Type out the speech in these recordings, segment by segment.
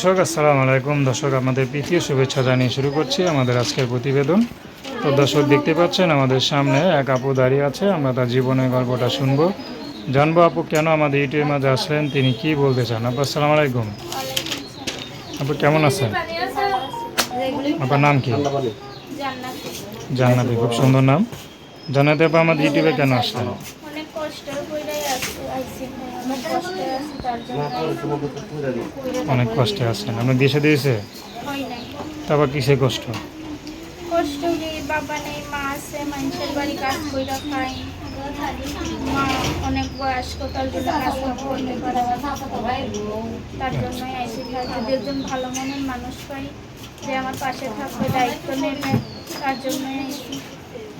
দর্শক, আসসালামু আলাইকুম। দর্শক, আমাদের প্রীতীয় শুভেচ্ছা জানিয়ে শুরু করছি আমাদের আজকের প্রতিবেদন। তো দর্শক, দেখতে পাচ্ছেন, আমাদের সামনে এক আপু দাঁড়িয়ে আছে। আমরা তার জীবনের গল্পটা শুনব। জানব আপু, কেন আমাদের ইউটিউবের মাঝে আসলেন? তিনি কি বলতে চান? আপু, আসসালামু আলাইকুম। আপু, কেমন আছেন? আপনার নাম কি? জান্নাতি। খুব সুন্দর নাম। জান্নাতি আপু, আমাদের ইউটিউবে কেন আসলেন? অনেক কষ্টে আছি অনেক কষ্টে আছেন। আপনি দেশে দিয়েছে তারপর কিসে কষ্ট? কষ্ট বাবা নেই মা আছে মানুষের বাড়ি কাজ খাই। মা অনেক বয়স্ক তার জন্য কাজ কাম করতে পারে তার জন্যই আইসি যদি একজন ভালো মনের মানুষ পাই যে আমার পাশে থাকবে দায়িত্ব নেবে তার জন্যই আইসি।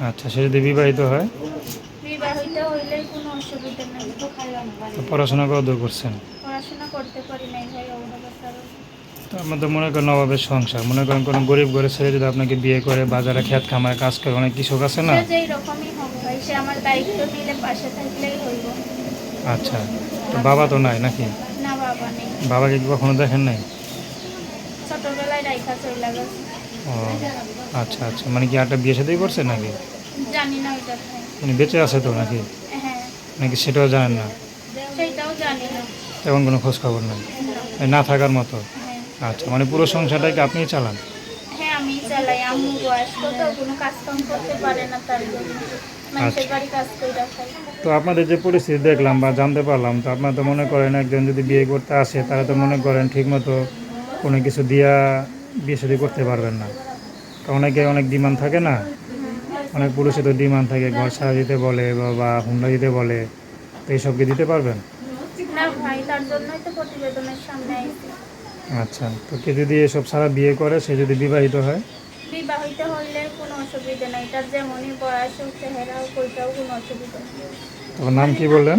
আচ্ছা সে যদি বিবাহিত হয়? বিবাহিত হইলে কোনো অসুবিধা নেই তো পড়াশোনা কত দূর করছেন? পড়াশোনা করতে পারি নাই ভাই অভাবের তো আমাদের মনে করেন নবাবের সংসার মনে করেন কোনো গরিব ঘরের ছেলে যদি আপনাকে বিয়ে করে বাজারে খেত খামারে কাজ করে অনেক কৃষক আছে না? আচ্ছা তো বাবা তো নাই নাকি? বাবাকে কি কখনো দেখেন নাই? ও আচ্ছা আচ্ছা। মানে কি আরটা বিয়ে সাথেই করছে নাকি? জানি না মানে বেঁচে আছে তো নাকি? হ্যাঁ। নাকি সেটাও জানেন না? তেমন কোনো খোঁজ খবর নেই? না। থাকার মতো? হ্যাঁ। আচ্ছা মানে পুরো সংসারটাকে আপনিই চালান? হ্যাঁ আমি চালাই। আম্মু বয়স্ক তো কোনো কাজ কাম করতে পারে না তার জন্য। মানুষের আচ্ছা। তো আপনাদের যে পরিস্থিতি দেখলাম বা জানতে পারলাম তো আপনারা তো মনে করেন একজন যদি বিয়ে করতে আসে তারা তো মনে করেন ঠিকমতো কোনো কিছু দিয়া বিয়ে শাদী করতে পারবেন না। তো অনেকে অনেক ডিমান্ড থাকে না? অনেক পুরুষে তো ডিমান্ড থাকে ঘর সারা দিতে বলে বা বা হুন্ডা দিতে বলে তো এইসবকে দিতে পারবেন? না ভাই তার জন্যই তো প্রতিবেদনের সামনে আইছি। আচ্ছা তো কে যদি এসব সারা বিয়ে করে সে যদি বিবাহিত হয়? বিবাহিত হইলে কোনো অসুবিধা নেই তার যেমনই বয়স হোক চেহারা হোক ওইটাও কোনো অসুবিধা নেই। নাম কি বললেন?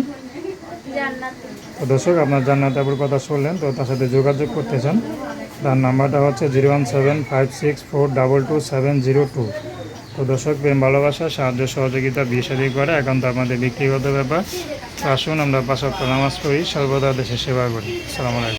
জান্নাত। তো দর্শক আপনার জান্নাত আপুর কথা শুনলেন তো তার সাথে যোগাযোগ করতে চান। তার নাম্বারটা হচ্ছে zero one seven five six four double two seven zero two. তো দর্শক, প্রেম, ভালোবাসা, সাহায্য, সহযোগিতা, বিয়ে করে এখন তো আমাদের ব্যক্তিগত ব্যাপার। আসুন আমরা পাশাপ্ত নামাজ পড়ি, সর্বদা দেশের সেবা করি। সালাম আলাইকুম।